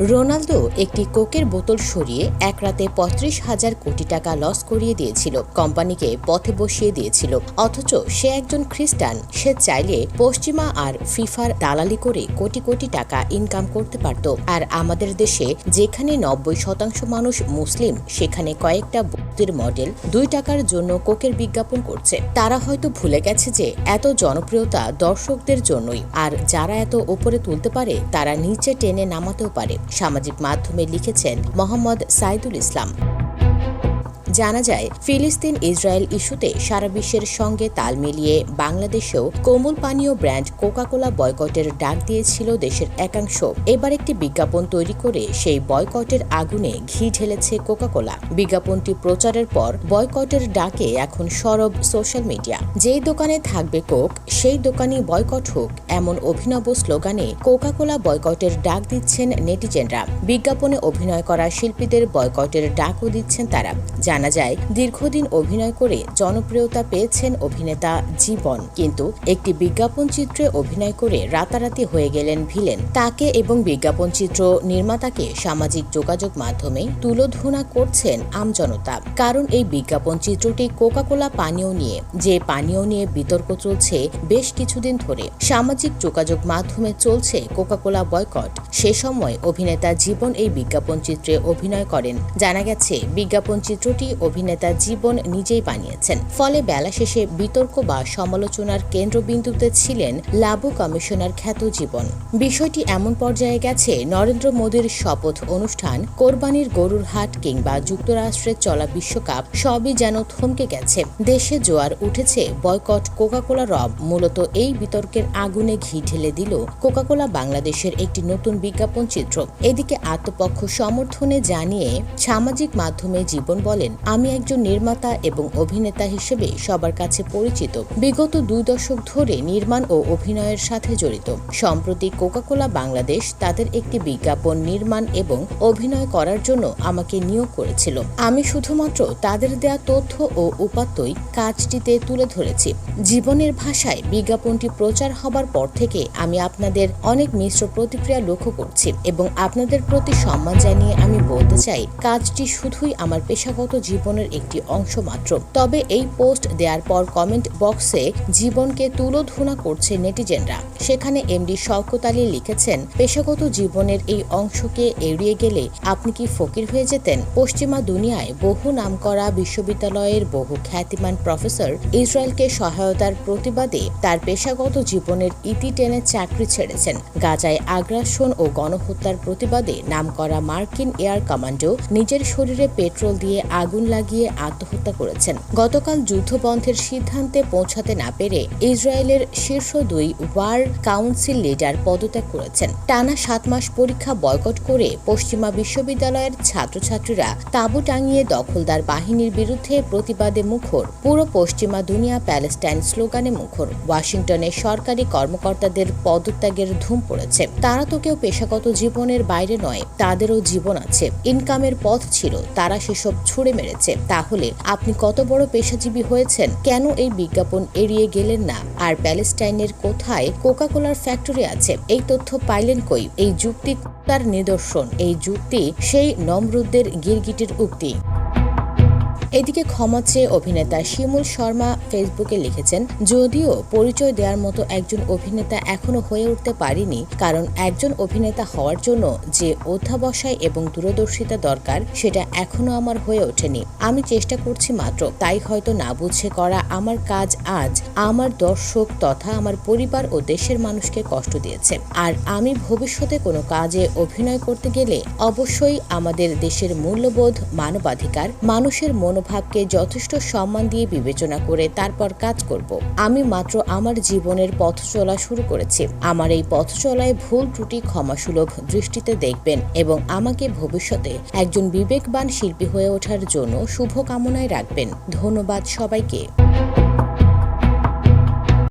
Ronaldo একটি কোকের বোতল সরিয়ে এক রাতে পঁয়ত্রিশ হাজার কোটি টাকা লস করিয়ে দিয়েছিল। কোম্পানিকে পথে বসিয়ে দিয়েছিল। অথচ সে একজন খ্রিস্টান। সে চাইলে পশ্চিমা আর ফিফার দালালি করে কোটি কোটি টাকা ইনকাম করতে পারত। আর আমাদের দেশে যেখানে নব্বই শতাংশ মানুষ মুসলিম, সেখানে কয়েকটা বুক্তির মডেল দুই টাকার জন্য কোকের বিজ্ঞাপন করছে। তারা হয়তো ভুলে গেছে যে, এত জনপ্রিয়তা দর্শকদের জন্যই। আর যারা এত ওপরে তুলতে পারে, তারা নিচে টেনে নামাতেও পারে। সামাজিক মাধ্যমে লিখেছেন মোহাম্মদ সাইদুল ইসলাম। জানা যায়, ফিলিস্তিন ইসরায়েল ইস্যুতে সারা বিশ্বের সঙ্গে তাল মিলিয়ে বাংলাদেশেও কোমল পানীয় ব্র্যান্ড কোকাকোলা বয়কটের ডাক দিয়েছিল দেশের একাংশ। এবার একটি বিজ্ঞাপন তৈরি করে সেই বয়কটের আগুনে ঘি ঢেলেছে কোকাকোলা। বিজ্ঞাপনটি প্রচারের পর বয়কটের ডাকে এখন সরব সোশ্যাল মিডিয়া। যেই দোকানে থাকবে কোক, সেই দোকানই বয়কট হোক, এমন অভিনব স্লোগানে কোকাকোলা বয়কটের ডাক দিচ্ছেন নেটিজেনরা। বিজ্ঞাপনে অভিনয় করা শিল্পীদের বয়কটের ডাকও দিচ্ছেন তারা। জানা যায়, দীর্ঘদিন অভিনয় করে জনপ্রিয়তা পেয়েছেন অভিনেতা জীবন। কিন্তু একটি বিজ্ঞাপন চিত্রে অভিনয় করে রাতারাতি হয়ে গেলেন ভিলেন। তাকে এবং বিজ্ঞাপন চিত্র নির্মাতাকে সামাজিক যোগাযোগ মাধ্যমে তুলোধুনা করছেন আমজনতা। কারণ এই বিজ্ঞাপন চিত্রটি কোকাকোলা পানীয় নিয়ে, যে পানীয় নিয়ে বিতর্ক চলছে বেশ কিছুদিন ধরে, সামাজিক যোগাযোগ মাধ্যমে চলছে কোকাকোলা বয়কট। সে সময় অভিনেতা জীবন এই বিজ্ঞাপন চিত্রে অভিনয় করেন। জানা গেছে, বিজ্ঞাপন চিত্রটি অভিনেতা জীবন নিজেই বানিয়েছেন। ফলে বেলা শেষে বিতর্ক বা সমালোচনার কেন্দ্রবিন্দুতে ছিলেন লাবু কমিশনার খ্যাত জীবন। বিষয়টি এমন পর্যায়ে গেছে, নরেন্দ্র মোদীর শপথ অনুষ্ঠান, কোরবানির গরুর হাট কিংবা যুক্তরাষ্ট্রের চলা বিশ্বকাপ, সবই যেন থমকে গেছে। দেশে জোয়ার উঠেছে, বয়কট কোকাকোলা রব মূলত এই বিতর্কের আগুনে ঘি ঢেলে দিল কোকাকোলা বাংলাদেশের একটি নতুন বিজ্ঞাপন চিত্র। এদিকে আত্মপক্ষ সমর্থনে জানিয়ে সামাজিক মাধ্যমে জীবন বলেন আমি একজন নির্মাতা এবং অভিনেতা হিসেবে সবার কাছে পরিচিত। বিগত দুই দশক ধরে নির্মাণ ও অভিনয়ের সাথে জড়িত। সম্প্রতি কোকাকোলা বাংলাদেশ তাদের একটি বিজ্ঞাপন নির্মাণ এবং অভিনয় করার জন্য আমাকে নিয়োগ করেছিল। আমি শুধুমাত্র তাদের দেয়া তথ্য ও উপাত্তই কাজটিতে তুলে ধরেছি। জীবনের ভাষায় বিজ্ঞাপনটি প্রচার হবার পর থেকে আমি আপনাদের অনেক মিশ্র প্রতিক্রিয়া লক্ষ্য করছি এবং আপনাদের প্রতি সম্মান জানিয়ে আমি বলতে চাই, কাজটি শুধুই আমার পেশাগত জীবনের একটি অংশ মাত্র। তবে এই পোস্ট দেওয়ার পর কমেন্ট বক্সে জীবনকে তুলোধনা করছে নেটিজেনরা। সেখানে এমডি শওকত আলী লিখেছেন, পেশাগত জীবনের এই অংশকে এড়িয়ে গেলে আপনি কি ফকির হয়ে যেতেন? পশ্চিমা দুনিয়ায় বহু নামকরা বিশ্ববিদ্যালয়ের বহু খ্যাতিমান প্রফেসর ইসরায়েলকে সহায়তার প্রতিবাদে তার পেশাগত জীবনের ইতি টেনে চাকরি ছেড়েছেন। গাজায় আগ্রাসন ও গণহত্যার প্রতিবাদে নামকরা মার্কিন এয়ার কমান্ডো নিজের শরীরে পেট্রোল দিয়ে আগুন লাগিয়ে আত্মহত্যা করেছেন। গতকাল যুদ্ধবন্ধের সিদ্ধান্তে পৌঁছাতে না পেরে ইসরায়েলের শীর্ষ দুই ওয়ার কাউন্সিল লিডার পদত্যাগ করেছেন। টানা সাত মাস পরীক্ষা বয়কট করে পশ্চিমা বিশ্ববিদ্যালয়ের ছাত্রছাত্রীরা তাঁবু টাঙিয়ে দখলদার বাহিনীর বিরুদ্ধে প্রতিবাদে মুখর, পুরো পশ্চিমা দুনিয়া প্যালেস্টাইন স্লোগানে মুখর। ওয়াশিংটনে সরকারি কর্মকর্তাদের পদত্যাগের ধুম পড়েছে। তারা তো কেউ পেশাগত জীবনের বাইরে নয়, তাদেরও জীবন আছে। ইনকামের পথ ছিল, তারা সেসব ছুড়ে মেরেছে তাহলে আপনি কত বড় পেশাজীবী হয়েছেন? কেন এই বিজ্ঞাপন এড়িয়ে গেলেন না? আর প্যালেস্টাইনের কোথায় কোকা কোলার ফ্যাক্টরি আছে? এই তথ্য পাইলেন কই? এই যুক্তি তার নিদর্শন। এই যুক্তি সেই নমরুদ্দের গিরগিটির উক্তি। এদিকে ক্ষমা চেয়ে অভিনেতা শিমুল শর্মা ফেসবুকে লিখেছেন, যদিও পরিচয় দেওয়ার মতো একজন অভিনেতা এখনও হয়ে উঠতে পারিনি, কারণ একজন অভিনেতা হওয়ার জন্য যে অধ্যাবসায় এবং দূরদর্শিতা দরকার, সেটা এখনও আমার হয়ে ওঠেনি। আমি চেষ্টা করছি মাত্র, তাই হয়তো না বুঝে করা আমার কাজ আজ আমার দর্শক তথা আমার পরিবার ও দেশের মানুষকে কষ্ট দিয়েছে। আর আমি ভবিষ্যতে কোনো কাজে অভিনয় করতে গেলে অবশ্যই আমাদের দেশের মূল্যবোধ, মানবাধিকার, মানুষের মনোভাবকে যথেষ্ট সম্মান দিয়ে বিবেচনা করে তারপর কাজ করব। আমি মাত্র আমার জীবনের পথ চলা শুরু করেছি। আমার এই পথ চলায় ভুল ত্রুটি ক্ষমাসুলভ দৃষ্টিতে দেখবেন এবং আমাকে ভবিষ্যতে একজন বিবেকবান শিল্পী হয়ে ওঠার জন্য শুভকামনায় রাখবেন। ধন্যবাদ সবাইকে।